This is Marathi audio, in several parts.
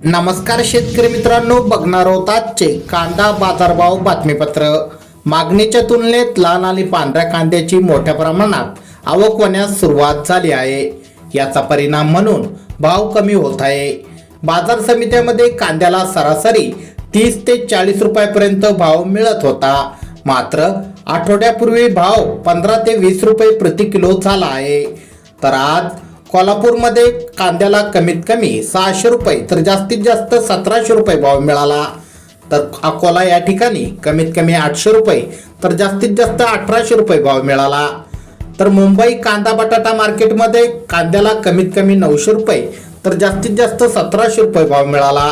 नमस्कार शेतकरी मित्रांनो बघणार आहोत आजचे कांदा बाजारभाव बातमीपत्र. मागणीच्या तुलनेत लाल आणि पांढऱ्या कांद्याची मोठ्या प्रमाणात आवक होण्यास सुरुवात झाली आहे. याचा परिणाम म्हणून भाव कमी होत आहे. बाजार समित्यामध्ये कांद्याला सरासरी तीस ते चाळीस रुपयापर्यंत भाव मिळत होता. मात्र आठवड्यापूर्वी भाव पंधरा ते वीस रुपये प्रति किलो झाला आहे. तर आज कोल्हापूरमध्ये कांद्याला कमीत कमी सहाशे रुपये तर जास्तीत जास्त सतराशे रुपये भाव मिळाला. तर अकोला या ठिकाणी कमीत कमी आठशे रुपये तर जास्तीत जास्त अठराशे रुपये भाव मिळाला. तर मुंबई कांदा बटाटा मार्केटमध्ये कांद्याला कमीत कमी नऊशे रुपये तर जास्तीत जास्त सतराशे रुपये भाव मिळाला.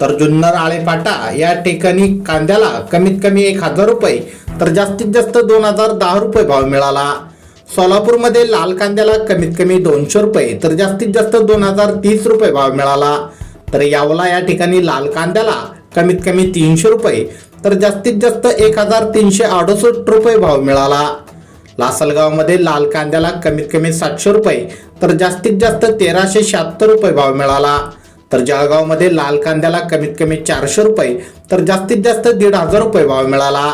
तर जुन्नर आळेपाटा या ठिकाणी कांद्याला कमीत कमी एक हजार रुपये तर जास्तीत जास्त दोन हजार दहा रुपये भाव मिळाला. सोलापूरमध्ये लाल कांद्याला कमीत कमी दोनशे रुपये तर जास्तीत जास्त दोन हजार तीस रुपये भाव मिळाला. तर यावला या ठिकाणी लाल कांद्याला कमीत कमी तीनशे रुपये तर जास्तीत जास्त एक हजार तीनशे अडुसष्ट रुपये भाव मिळाला. लासलगावमध्ये लाल कांद्याला कमीत कमी सातशे रुपये तर जास्तीत जास्त तेराशे शहात्तर रुपये भाव मिळाला. तर जळगावमध्ये लाल कांद्याला कमीत कमी चारशे रुपये तर जास्तीत जास्त दीड हजार रुपये भाव मिळाला.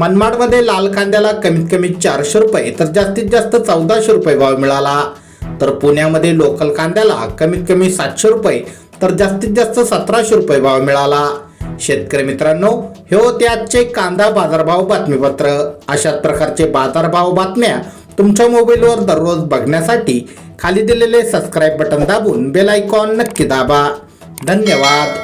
मनमाडमध्ये लाल कांद्याला कमीत कमी चारशे रुपये तर जास्तीत जास्त चौदाशे रुपये भाव मिळाला. तर पुण्यामध्ये लोकल कांद्याला कमीत कमी सातशे रुपये तर जास्तीत जास्त सतराशे रुपये भाव मिळाला. शेतकरी मित्रांनो हे होते आजचे कांदा बाजारभाव बातमीपत्र. अशाच प्रकारचे बाजारभाव बातम्या तुमच्या मोबाईलवर दररोज बघण्यासाठी खाली दिलेले सबस्क्राईब बटन दाबून बेल आयकॉन नक्की दाबा. धन्यवाद.